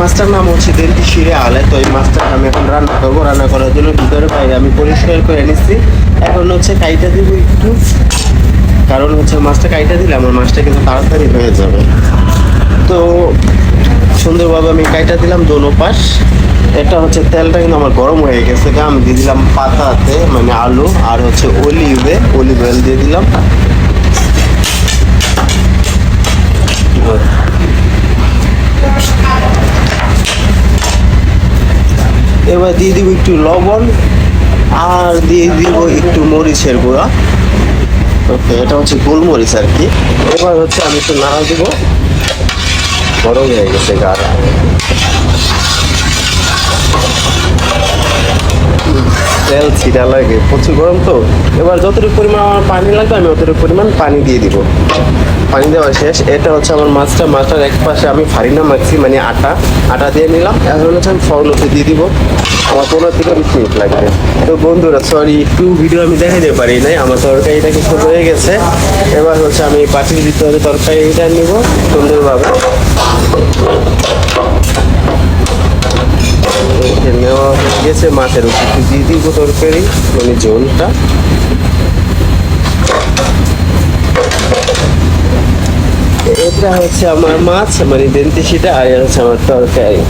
মাছটার নাম হচ্ছে দেন্তি শিরে আলে, তো এই মাছটা আমি এখন রান্না করব। রান্না করার জন্য ভিতরে বাইরে আমি পরিষ্কার করে নিচ্ছি। এখন হচ্ছে কাইটা দিব একটু, কারণ হচ্ছে মাছটা কাইটা দিলে আমার মাছটা কিন্তু তাড়াতাড়ি হয়ে যাবে। তো সুন্দরভাবে আমি কাইটা দিলাম দোনো পাশ এটা হচ্ছে তেলটা কিন্তু আমার গরম হয়ে গেছে। আমি দিয়ে দিলাম পাতাতে মানে আলু, আর হচ্ছে অলিভে, অলিভ অয়েল দিয়ে দিলাম। এবার দিয়ে দিব একটু লবণ আর দিয়ে দিব একটু মরিচের গুঁড়া। ওকে, এটা হচ্ছে গোলমরিচ আর কি। এবার হচ্ছে আমি একটু নাড়া দিব। গরম হয়ে গেছে গাটা তেল, ছিটা লাগে, প্রচুর গরম তো। এবার যতটুকু পরিমাণ আমার পানি লাগবে, আমি অতটুকু পরিমাণ পানি দিয়ে দিব। পানি দেওয়া শেষ। এটা হচ্ছে আমার মাছটা। মাছটার এক পাশে আমি ফারিনা মাখছি মানে আটা। আটা দিয়ে নিলাম। এখন হচ্ছে আমি ফলতে দিয়ে দিব। আমার পনেরো থেকে বিশ মিনিট লাগবে। তো বন্ধুরা সরি একটু ভিডিও আমি দেখাইতে পারি নাই। আমার তরকারিটা কিছু হয়ে গেছে। এবার হচ্ছে আমি পাটির ভিতরে তরকারিটা নিব। সুন্দরভাবে। গেছে মাছের একটু দিয়ে দিব তরকারি মানে ঝোলটা এটা হচ্ছে আমার মাছ মানে দেন্তিসিটা আর হচ্ছে আমার তরকারি।